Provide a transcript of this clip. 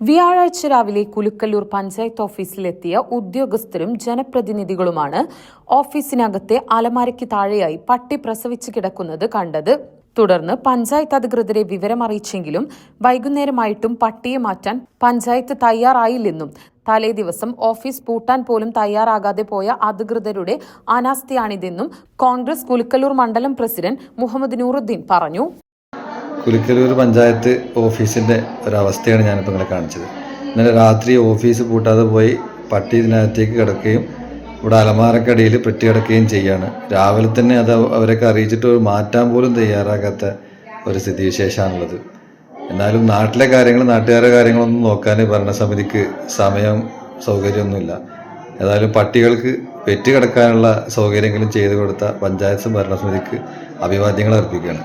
വ്യാഴാഴ്ച രാവിലെ കുലുക്കല്ലൂർ പഞ്ചായത്ത് ഓഫീസിലെത്തിയ ഉദ്യോഗസ്ഥരും ജനപ്രതിനിധികളുമാണ് ഓഫീസിനകത്തെ അലമാരയ്ക്ക് താഴെയായി പട്ടി പ്രസവിച്ച് കിടക്കുന്നത് കണ്ടത്. തുടർന്ന് പഞ്ചായത്ത് അധികൃതരെ വിവരമറിയിച്ചെങ്കിലും വൈകുന്നേരമായിട്ടും പട്ടിയെ മാറ്റാൻ പഞ്ചായത്ത് തയ്യാറായില്ലെന്നും തലേ ദിവസം ഓഫീസ് പൂട്ടാൻ പോലും തയ്യാറാകാതെ പോയ അധികൃതരുടെ അനാസ്ഥയാണിതെന്നും കോൺഗ്രസ് കുലുക്കല്ലൂർ മണ്ഡലം പ്രസിഡന്റ് മുഹമ്മദ് നൂറുദ്ദീൻ പറഞ്ഞു. കുലിക്കലൂർ പഞ്ചായത്ത് ഓഫീസിന്റെ ഒരവസ്ഥയാണ് ഞാനിപ്പോൾ നിങ്ങളെ കാണിച്ചത്. ഇന്നലെ രാത്രി ഓഫീസ് പൂട്ടാതെ പോയി പട്ടി ഇതിനകത്തേക്ക് കിടക്കുകയും ഇവിടെ അലമാരക്കടിയിൽ പെട്ടി കിടക്കുകയും ചെയ്യാണ്. രാവിലെ തന്നെ അത് അവരൊക്കെ അറിയിച്ചിട്ട് മാറ്റാൻ പോലും തയ്യാറാകാത്ത ഒരു സ്ഥിതിവിശേഷമാണുള്ളത്. എന്നാലും നാട്ടിലെ കാര്യങ്ങൾ നാട്ടുകാരുടെ കാര്യങ്ങളൊന്നും നോക്കാൻ ഭരണസമിതിക്ക് സമയം സൗകര്യമൊന്നുമില്ല. ഏതായാലും പട്ടികൾക്ക് പെറ്റി കിടക്കാനുള്ള സൗകര്യങ്ങളും ചെയ്തു കൊടുത്ത പഞ്ചായത്ത് ഭരണസമിതിക്ക് അഭിവാദ്യങ്ങൾ അർപ്പിക്കുകയാണ്.